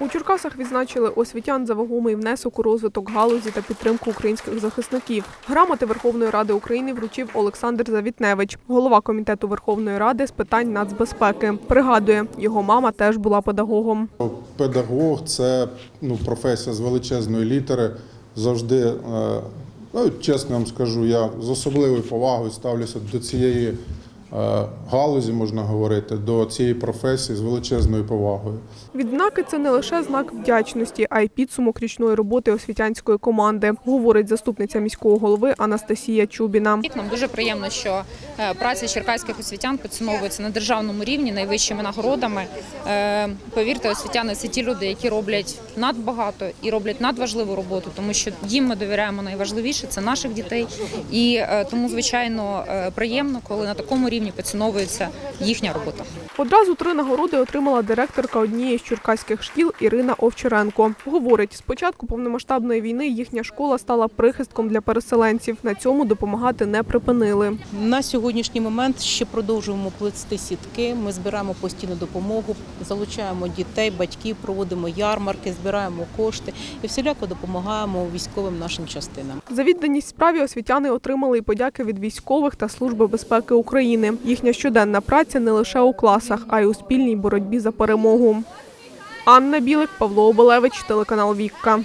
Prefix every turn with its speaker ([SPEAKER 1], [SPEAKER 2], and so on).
[SPEAKER 1] У Черкасах відзначили освітян за вагомий внесок у розвиток галузі та підтримку українських захисників. Грамоти Верховної Ради України вручив Олександр Завітневич, голова комітету Верховної Ради з питань нацбезпеки. Пригадує, його мама теж була педагогом.
[SPEAKER 2] Педагог це ну, професія з величезної літери. Завжди, е, ну, чесно вам скажу, я з особливою повагою ставлюся до цієї галузі, можна говорити, до цієї професії з величезною повагою.
[SPEAKER 1] Відзнаки це не лише знак вдячності, а й підсумок річної роботи освітянської команди, говорить заступниця міського голови Анастасія Чубіна.
[SPEAKER 3] Нам дуже приємно, що е, праця черкаських освітян підсумовується на державному рівні найвищими нагородами. Е, Повірте, освітяни це ті люди, які роблять надбагато і роблять надважливу роботу, тому що їм ми довіряємо найважливіше це наших дітей. І е, тому, звичайно, е, приємно, коли на такому рівні підсумовується їхня робота.
[SPEAKER 1] Одразу три нагороди отримала директорка однієї з черкаських шкіл Ірина Овчаренко. Говорить, з початку повномасштабної війни їхня школа стала прихистком для переселенців. На цьому допомагати не припинили.
[SPEAKER 4] На сьогоднішній момент ще продовжуємо плести сітки. Ми збираємо постійну допомогу, залучаємо дітей, батьків, проводимо ярмарки, збираємо кошти і всіляко допомагаємо військовим нашим частинам.
[SPEAKER 1] За відданість справі освітяни отримали і подяки від військових та Служби безпеки України. Їхня щоденна праця не лише у класах, а й у спільній боротьбі за перемогу. Анна Білик, Павло Оболевич, телеканал Вікка.